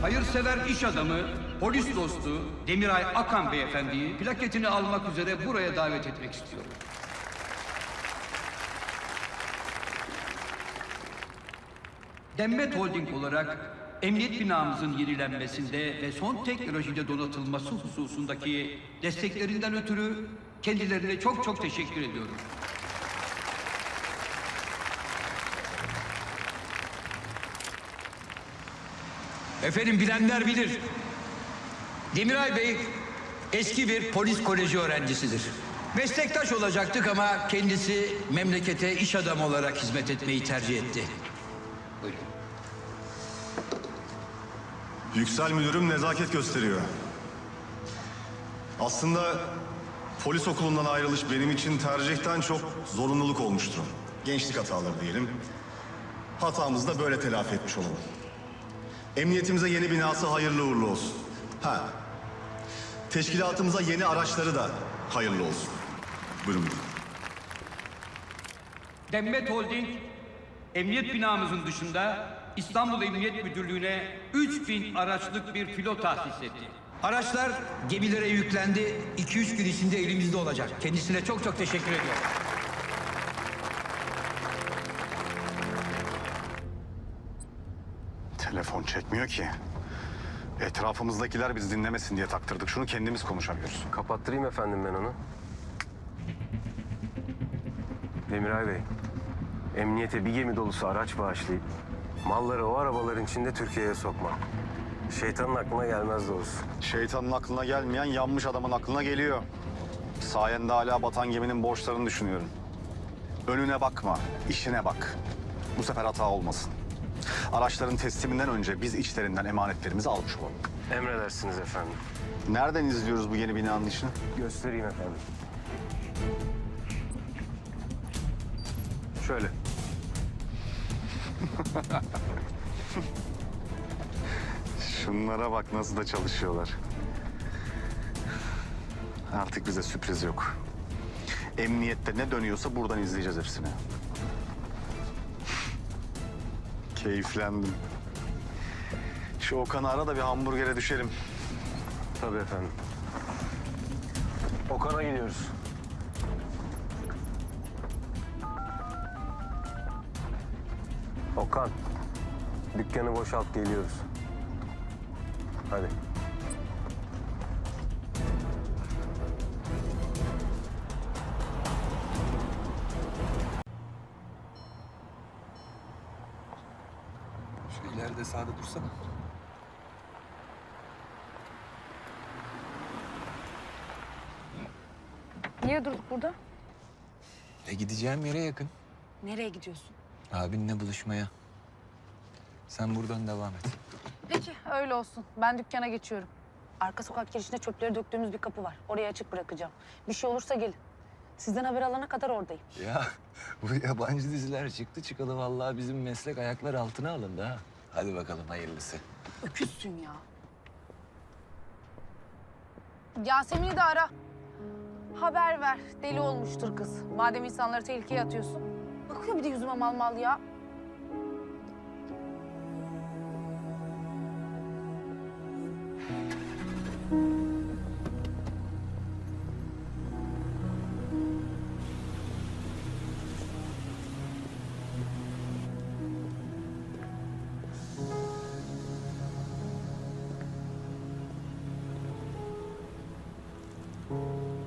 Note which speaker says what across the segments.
Speaker 1: hayırsever iş adamı, polis dostu Demiray Akan beyefendiyi plaketini almak üzere buraya davet etmek istiyorum. Demmet Holding olarak emniyet binamızın yenilenmesinde ve son teknolojiyle donatılması hususundaki desteklerinden ötürü kendilerine çok çok teşekkür ediyorum. Efendim bilenler bilir. Demiray Bey eski bir polis koleji öğrencisidir. Meslektaş olacaktık ama kendisi memlekete iş adamı olarak hizmet etmeyi tercih etti. Buyurun.
Speaker 2: Yüksel müdürüm nezaket gösteriyor. Aslında polis okulundan ayrılış benim için tercihten çok zorunluluk olmuştur. Gençlik hataları diyelim. Hatamızı da böyle telafi etmiş olalım. Emniyetimize yeni binası hayırlı uğurlu olsun. Ha. Teşkilatımıza yeni araçları da hayırlı olsun. Buyurun.
Speaker 1: Demmet Holding, emniyet binamızın dışında İstanbul Emniyet Müdürlüğü'ne 3000 araçlık bir filo tahsis etti. Araçlar gemilere yüklendi. 2-3 gün içinde elimizde olacak. Kendisine çok çok teşekkür ediyorum.
Speaker 3: Telefon çekmiyor ki. Etrafımızdakiler bizi dinlemesin diye taktırdık. Şunu kendimiz konuşamıyoruz.
Speaker 4: Kapattırayım efendim ben onu. Demiray Bey, emniyete bir gemi dolusu araç bağışlayıp malları o arabaların içinde Türkiye'ye sokma. Şeytanın aklına gelmez doğrusu.
Speaker 3: Şeytanın aklına gelmeyen yanmış adamın aklına geliyor. Sayende hala batan geminin borçlarını düşünüyorum. Önüne bakma, işine bak. Bu sefer hata olmasın. Araçların tesliminden önce biz içlerinden emanetlerimizi almış olalım.
Speaker 4: Emredersiniz efendim.
Speaker 3: Nereden izliyoruz bu yeni binanın işini?
Speaker 4: Göstereyim efendim. Şöyle.
Speaker 3: Şunlara bak nasıl da çalışıyorlar. Artık bize sürpriz yok. Emniyette ne dönüyorsa buradan izleyeceğiz hepsini. Keyiflendim. Şu Okan'ı ara da bir hamburgere düşelim.
Speaker 4: Tabii efendim. Okan'a gidiyoruz. Okan, dükkanı boşalt geliyoruz. Hadi.
Speaker 5: İleride sağda dursana.
Speaker 6: Niye durduk burada?
Speaker 5: E gideceğim yere yakın.
Speaker 6: Nereye gidiyorsun?
Speaker 5: Abinle buluşmaya. Sen buradan devam et.
Speaker 6: Peki öyle olsun. Ben dükkana geçiyorum. Arka sokak girişinde çöpleri döktüğümüz bir kapı var. Oraya açık bırakacağım. Bir şey olursa gelin. Sizden haber alana kadar oradayım.
Speaker 5: Ya bu yabancı diziler çıktı çıkalı vallahi bizim meslek ayaklar altına alındı ha. Hadi bakalım hayırlısı.
Speaker 6: Öküzsün ya. Yasemin'i de ara. Haber ver. Deli olmuştur kız. Madem insanları tehlikeye atıyorsun. Bakıyor bir de yüzüme mal mal ya.
Speaker 7: Thank you.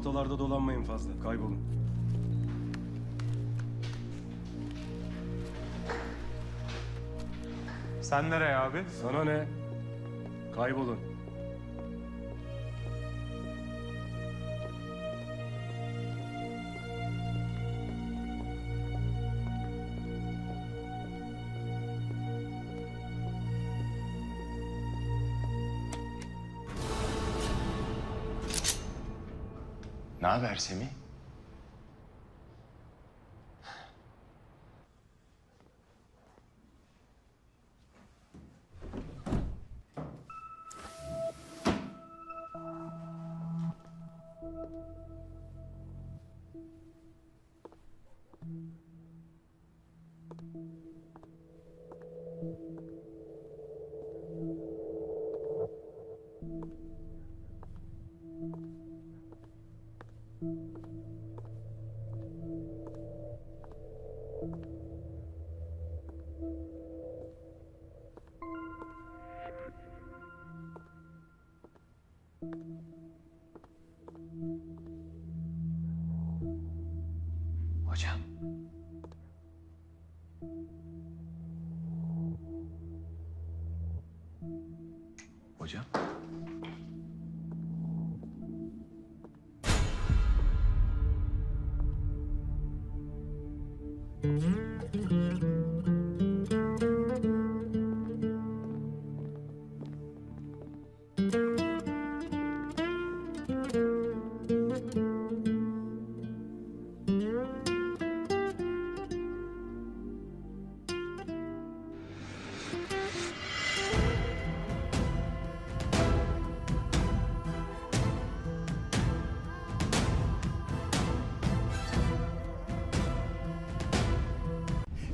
Speaker 7: Ortalarda dolanmayın fazla. Kaybolun.
Speaker 8: Sen nereye abi?
Speaker 7: Sana ne? Kaybolun.
Speaker 8: Ne haber Semih?
Speaker 5: 我讲。我讲。